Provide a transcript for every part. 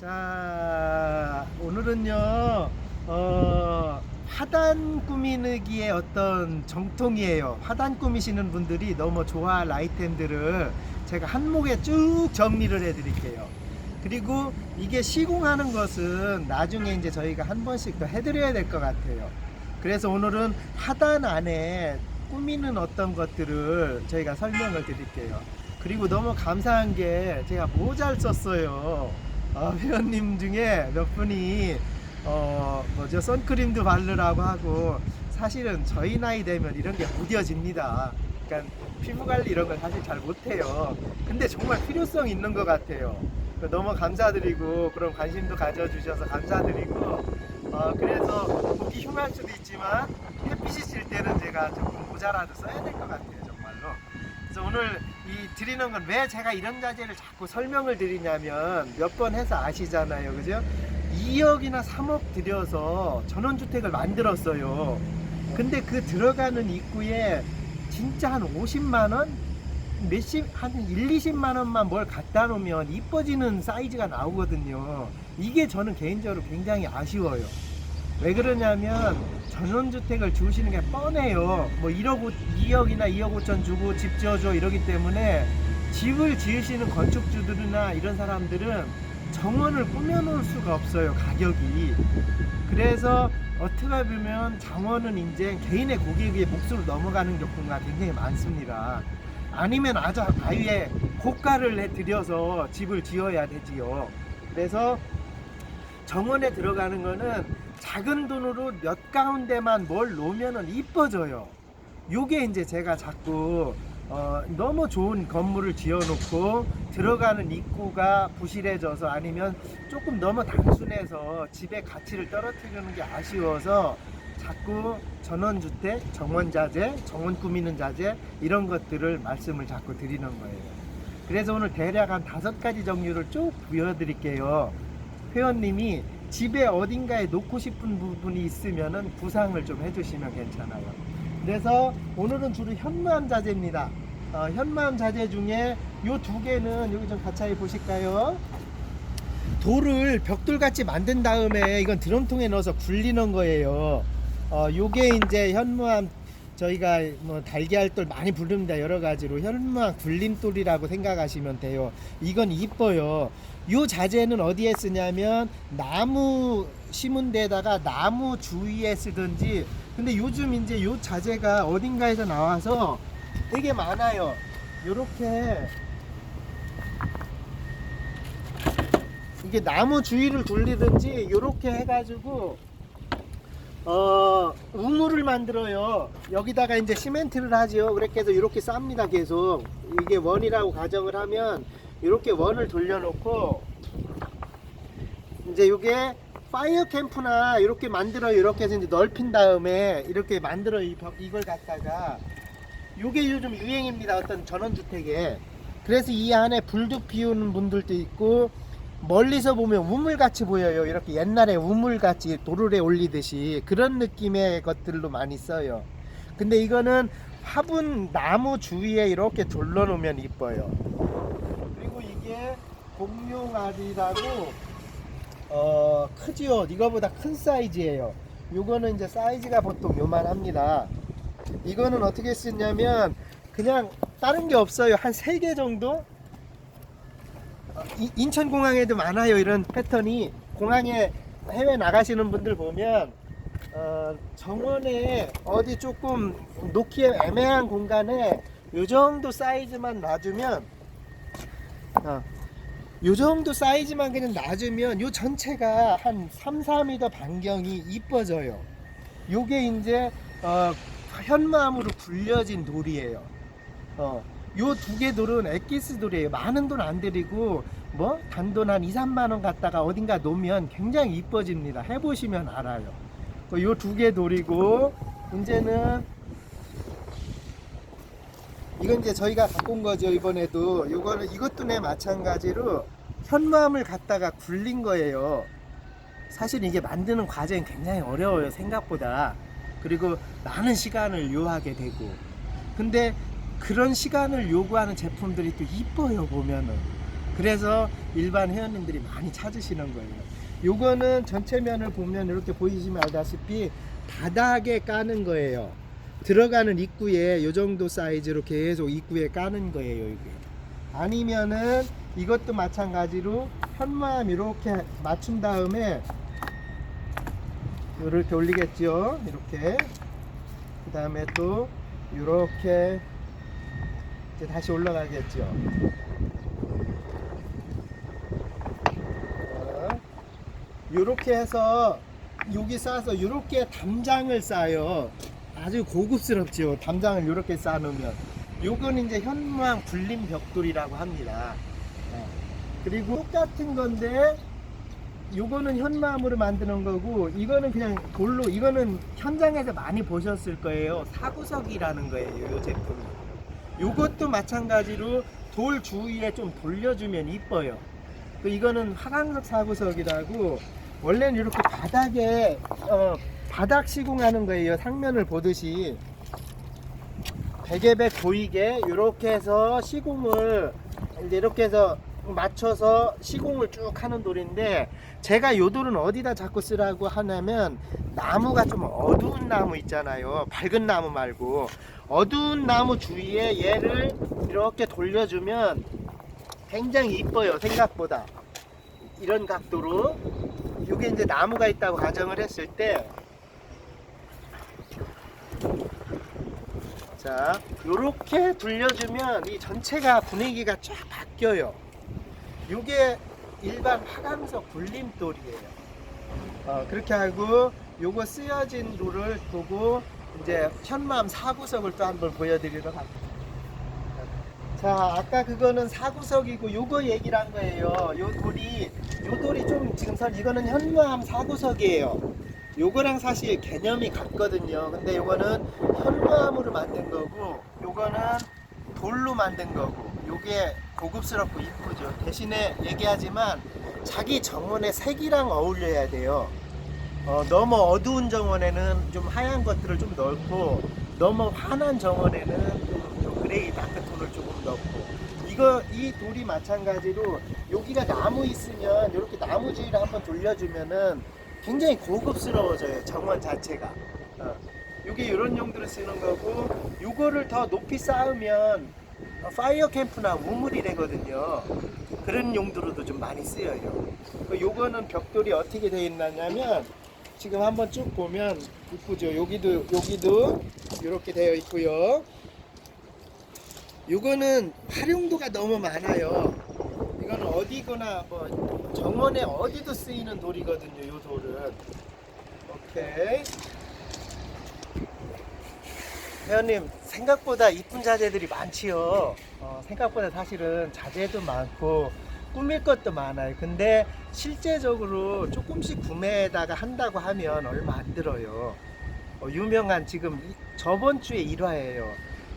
자, 오늘은요, 어, 화단 꾸미기의 어떤 정통이에요. 화단 꾸미시는 분들이 너무 좋아할 아이템들을 제가 한목에 쭉 정리를 해 드릴게요. 그리고 이게 시공하는 것은 나중에 이제 저희가 한 번씩 더 해드려야 될 것 같아요. 그래서 오늘은 하단 안에 꾸미는 어떤 것들을 저희가 설명을 드릴게요. 그리고 너무 감사한 게 제가 모자를 썼어요. 어, 회원님 중에 몇 분이 어 뭐죠 선크림도 바르라고 하고 사실은 저희 나이 되면 이런 게 무뎌집니다. 그러니까 피부 관리 이런 걸 사실 잘 못해요. 근데 정말 필요성 있는 것 같아요. 너무 감사드리고 그런 관심도 가져주셔서 감사드리고 어, 그래서 보기 흉할 수도 있지만 햇빛이 질 때는 제가 조금 모자라도 써야 될 것 같아요 정말로 그래서 오늘 이 드리는 건 왜 제가 이런 자재를 자꾸 설명을 드리냐면 몇 번 해서 아시잖아요 그죠 2억이나 3억 들여서 전원주택을 만들었어요 근데 그 들어가는 입구에 진짜 한 50만 원 몇십 한 1, 20만 원만 뭘 갖다 놓으면 이뻐지는 사이즈가 나오거든요. 이게 저는 개인적으로 굉장히 아쉬워요. 왜 그러냐면 전원주택을 주시는 게 뻔해요. 뭐 1억 5, 2억이나 2억 5천 주고 집 지어줘 이러기 때문에 집을 지으시는 건축주들이나 이런 사람들은 정원을 꾸며놓을 수가 없어요. 가격이. 그래서 어떻게 보면 정원은 이제 개인의 고객의 몫으로 넘어가는 경우가 굉장히 많습니다. 아니면 아주 아예 고가를 해 들여서 집을 지어야 되지요. 그래서 정원에 들어가는 거는 작은 돈으로 몇 가운데만 뭘 놓으면은 이뻐져요. 요게 이제 제가 자꾸 어, 너무 좋은 건물을 지어놓고 들어가는 입구가 부실해져서 아니면 조금 너무 단순해서 집의 가치를 떨어뜨리는 게 아쉬워서 자꾸 전원주택, 정원자재, 정원 꾸미는 자재 이런 것들을 말씀을 자꾸 드리는 거예요. 그래서 오늘 대략 한 다섯 가지 종류를 쭉 보여드릴게요. 회원님이 집에 어딘가에 놓고 싶은 부분이 있으면은 구상을 좀 해주시면 괜찮아요. 그래서 오늘은 주로 현무암 자재입니다. 어, 현무암 자재 중에 요 두 개는 여기 좀 가차히 보실까요? 돌을 벽돌같이 만든 다음에 이건 드럼통에 넣어서 굴리는 거예요. 어, 요게 이제 현무암 저희가 뭐 달걀돌 많이 부릅니다. 여러 가지로 현무암 굴림돌이라고 생각하시면 돼요. 이건 이뻐요. 요 자재는 어디에 쓰냐면 나무 심은 데다가 나무 주위에 쓰든지. 근데 요즘 이제 요 자재가 어딘가에서 나와서 되게 많아요. 요렇게. 이게 나무 주위를 돌리든지 요렇게 해가지고 어 우물을 만들어요. 여기다가 이제 시멘트를 하죠 그렇게 해서 이렇게 쌉니다 계속. 이게 원이라고 가정을 하면 이렇게 원을 돌려놓고 이제 요게 파이어 캠프나 이렇게 만들어 이렇게 해서 이제 넓힌 다음에 이렇게 만들어 이 벽- 이걸 갖다가 요게 요즘 유행입니다. 어떤 전원주택에. 그래서 이 안에 불도 피우는 분들도 있고 멀리서 보면 우물같이 보여요. 이렇게 옛날에 우물같이 도르래 올리듯이 그런 느낌의 것들로 많이 써요. 근데 이거는 화분 나무 주위에 이렇게 둘러 놓으면 이뻐요. 이게 공룡알이라고 어 크지요 이거보다 큰 사이즈예요. 요거는 이제 사이즈가 보통 요만합니다. 이거는 어떻게 쓰냐면 그냥 다른 게 없어요. 한 세 개 정도? 어, 이- 인천공항에도 많아요 이런 패턴이. 공항에 해외 나가시는 분들 보면 어, 정원에 어디 조금 놓기에 애매한 공간에 요 정도 사이즈만 놔주면 어, 요 정도 사이즈만 그냥 놔주면 요 전체가 한 3, 4m 반경이 이뻐져요 요게 이제 어, 현마음으로 굴려진 돌이에요 어, 요 두 개 돌은 엑기스 돌이에요. 많은 돈 안 들이고 뭐 단돈 한 2, 3만 원 갖다가 어딘가 놓으면 굉장히 이뻐집니다. 해보시면 알아요. 요 두 개 돌이고 이제는 이건 이제 저희가 갖고 온 거죠 이번에도 요거는 이것도 내 마찬가지로 현마음을 갖다가 굴린 거예요. 사실 이게 만드는 과정이 굉장히 어려워요 생각보다 그리고 많은 시간을 요하게 되고 근데 그런 시간을 요구하는 제품들이 또 이뻐요 보면은 그래서 일반 회원님들이 많이 찾으시는 거예요. 요거는 전체 면을 보면 이렇게 보이시면 알다시피 바닥에 까는 거예요. 들어가는 입구에 요 정도 사이즈로 계속 입구에 까는 거예요, 이게. 아니면은 이것도 마찬가지로 현무암 이렇게 맞춘 다음에 이렇게 올리겠죠. 이렇게. 그 다음에 또 이렇게 이제 다시 올라가겠죠. 이렇게 해서 여기 싸서 이렇게 담장을 싸요. 아주 고급스럽죠. 담장을 이렇게 쌓아놓으면. 요건 이제 현무암 굴림 벽돌이라고 합니다. 네. 그리고 똑같은 건데 요거는 현무암으로 만드는 거고 이거는 그냥 돌로 이거는 현장에서 많이 보셨을 거예요. 사구석이라는 거예요. 요 제품이. 요것도 마찬가지로 돌 주위에 좀 돌려주면 이뻐요. 그 이거는 화강석 사구석이라고 원래는 이렇게 바닥에 어, 바닥 시공하는 거예요. 상면을 보듯이. 베개백 보이게 이렇게 해서 시공을 이렇게 해서 맞춰서 시공을 쭉 하는 돌인데 제가 요 돌은 어디다 자꾸 쓰라고 하냐면 나무가 좀 어두운 나무 있잖아요. 밝은 나무 말고. 어두운 나무 주위에 얘를 이렇게 돌려주면 굉장히 이뻐요. 생각보다. 이런 각도로. 이게 이제 나무가 있다고 가정을 했을 때 자, 요렇게 돌려주면 이 전체가 분위기가 쫙 바뀌어요. 요게 일반 화강석 굴림돌이에요. 어, 그렇게 하고 요거 쓰여진 돌을 보고 이제 현마음 사구석을 또 한번 보여드리도록 할게요. 자, 아까 그거는 사구석이고 요거 얘기를 한 거예요. 요 돌이 요 돌이 좀 지금 선 이거는 현무암 사구석이에요. 요거랑 사실 개념이 같거든요. 근데 요거는 현무암으로 만든 거고 요거는 돌로 만든 거고 요게 고급스럽고 이쁘죠. 대신에 얘기하지만 자기 정원의 색이랑 어울려야 돼요. 어, 너무 어두운 정원에는 좀 하얀 것들을 좀 넣고 너무 환한 정원에는 좀, 좀 그레이 다크 톤을 조금 넣고 이거 이 돌이 마찬가지로 여기가 나무 있으면 이렇게 나무 주위를 한번 돌려주면은 굉장히 고급스러워져요 정원 자체가. 어. 이게 이런 용도로 쓰는 거고 요거를 더 높이 쌓으면 어, 파이어 캠프나 우물이 되거든요. 그런 용도로도 좀 많이 쓰여요. 그 요거는 벽돌이 어떻게 되어 있냐면 지금 한번 쭉 보면 이쁘죠? 여기도 여기도 이렇게 되어 있고요. 요거는 활용도가 너무 많아요 이거는 어디거나 뭐 정원에 어디도 쓰이는 돌이거든요 요 돌은. 오케이. 회원님 생각보다 이쁜 자재들이 많지요. 어, 생각보다 사실은 자재도 많고 꾸밀 것도 많아요. 근데 실제적으로 조금씩 구매에다가 한다고 하면 얼마 안 들어요. 어, 유명한 지금 이- 저번 주에 1화예요.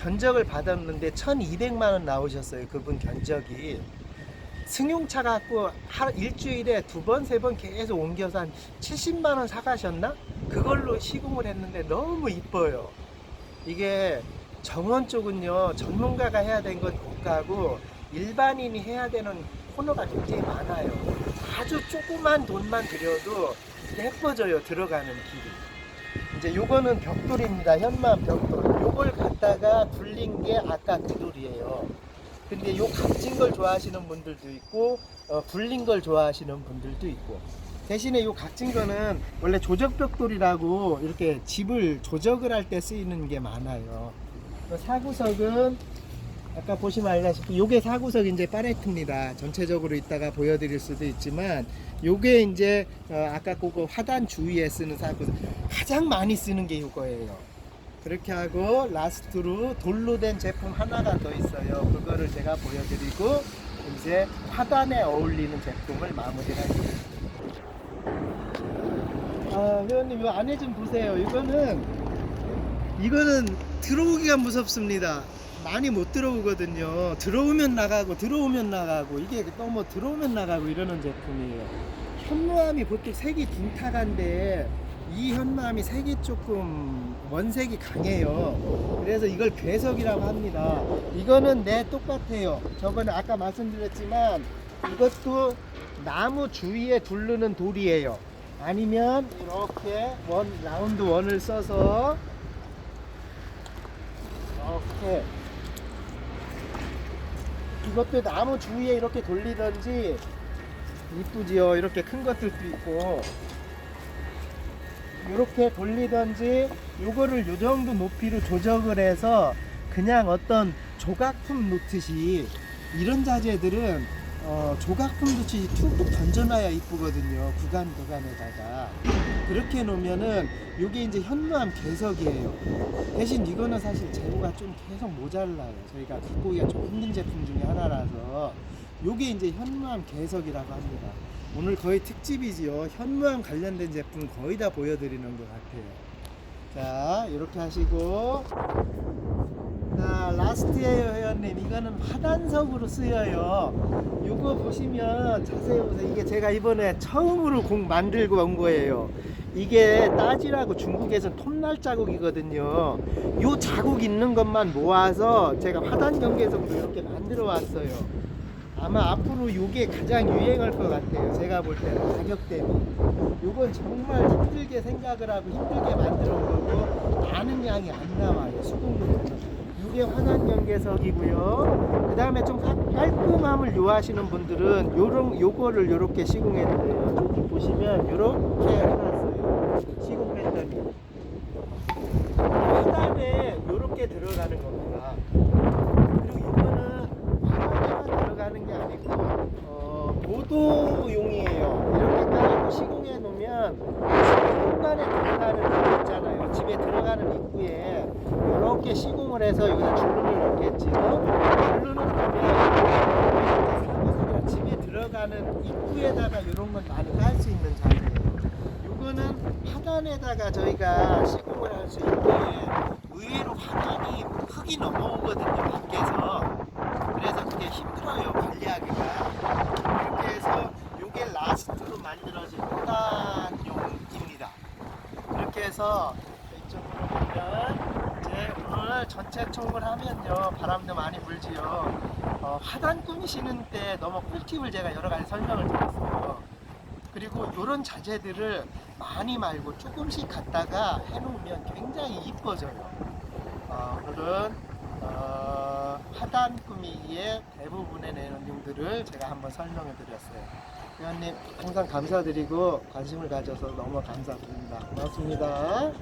견적을 받았는데 1200만 원 나오셨어요 그분 견적이 승용차 갖고 하, 일주일에 두 번 세 번 계속 옮겨서 한 70만 원 사가셨나? 그걸로 시공을 했는데 너무 이뻐요. 이게 정원 쪽은요 전문가가 해야 되는 건 고가고 일반인이 해야 되는 코너가 굉장히 많아요. 아주 조그만 돈만 들여도 예뻐져요 들어가는 길이. 이제 요거는 벽돌입니다. 현만 벽돌. 요걸 갖다가 불린 게 아까 그 돌이에요. 근데 요 값진 걸 좋아하시는 분들도 있고 어, 불린 걸 좋아하시는 분들도 있고 대신에 요 값진 거는 원래 조적벽돌이라고 이렇게 집을 조적을 할 때 쓰이는 게 많아요. 그 사구석은 아까 보시면 알다시피 요게 사구석 이제 파레트입니다. 전체적으로 이따가 보여드릴 수도 있지만 요게 이제 어, 아까 그거 화단 주위에 쓰는 사구석 가장 많이 쓰는 게 요거예요. 그렇게 하고 라스트로 돌로 된 제품 하나가 더 있어요. 그거를 제가 보여드리고 이제 화단에 어울리는 제품을 마무리할게요. 아 회원님 이 안에 좀 보세요. 이거는 이거는 들어오기가 무섭습니다. 많이 못 들어오거든요. 들어오면 나가고 들어오면 나가고 이게 너무 들어오면 나가고 이러는 제품이에요. 현무암이 보통 색이 둔탁한데 이 현무암이 색이 조금 원색이 강해요. 그래서 이걸 괴석이라고 합니다. 이거는 네 똑같아요. 저번에 아까 말씀드렸지만 이것도 나무 주위에 두르는 돌이에요. 아니면 이렇게 원 라운드 원을 써서 이렇게 이것도 나무 주위에 이렇게 돌리든지 이쁘지요. 이렇게 큰 것들도 있고 이렇게 돌리든지 요거를 요 정도 높이로 조정을 해서 그냥 어떤 조각품 놓듯이 이런 자재들은 어, 조각품 놓듯이 툭툭 던져놔야 이쁘거든요 구간 구간에다가. 그렇게 놓으면은 요게 이제 현무암 개석이에요. 대신 이거는 사실 재고가 좀 계속 모자라요. 저희가 갖고 오기가 좀 제품 중에 하나라서. 요게 이제 현무암 개석이라고 합니다 오늘 거의 특집이지요. 현무암 관련된 제품 거의 다 보여드리는 것 같아요. 자 이렇게 하시고. 자 라스트에요 회원님. 이거는 화단석으로 쓰여요. 요거 보시면 자세히 보세요. 이게 제가 이번에 처음으로 공 만들고 온 거예요. 이게 따지라고 중국에선 톱날 자국이거든요. 요 자국 있는 것만 모아서 제가 화단 경계석으로 이렇게 만들어 왔어요 아마 앞으로 요게 가장 유행할 것 같아요 제가 볼 때는 가격 대비 요건 정말 힘들게 생각을 하고 힘들게 만들어 온 거고 많은 양이 안 나와요 수국물은 이게 환한 연계석이고요. 그 다음에 좀 깔- 깔끔함을 요하시는 분들은 요런 요거를 요렇게 시공해도 돼요. 여기 보시면 요렇게 해놨어요. 시공 패턴이. 하단에 요렇게 들어가는 겁니다. 그리고 이거는 하단에만 들어가는 게 아니고 어, 보도용이에요. 이렇게 깔고 놓으면 공간에 들어가는 거 있잖아요. 집에 들어가는 입구에 이렇게 시공을 해서 여기다 줄눈을 넣겠지요. 줄눈을 넣으면 집에 들어가는 입구에다가 이런 건 많이 깔 수 있는 자리예요. 이거는 하단에다가 저희가 시공을 할 수 있게 의외로 하단이 흙이 넘어오거든요 밖에서 그래서 그게 힘들어요 관리하기가 이렇게 해서 이게 라스트로 만들어진 하단용입니다 이렇게 해서 이쪽으로 보면 이제 오늘 전체 총을 하면요. 바람도 많이 불지요. 어, 하단 꾸미시는 때 너무 꿀팁을 제가 여러 가지 설명을 드렸어요. 그리고 이런 자재들을 많이 말고 조금씩 갖다가 해놓으면 굉장히 이뻐져요. 어, 오늘은 어, 하단 꾸미기의 대부분의 내용들을 제가 한번 설명해 드렸어요. 회원님 항상 감사드리고 관심을 가져서 너무 감사드립니다 고맙습니다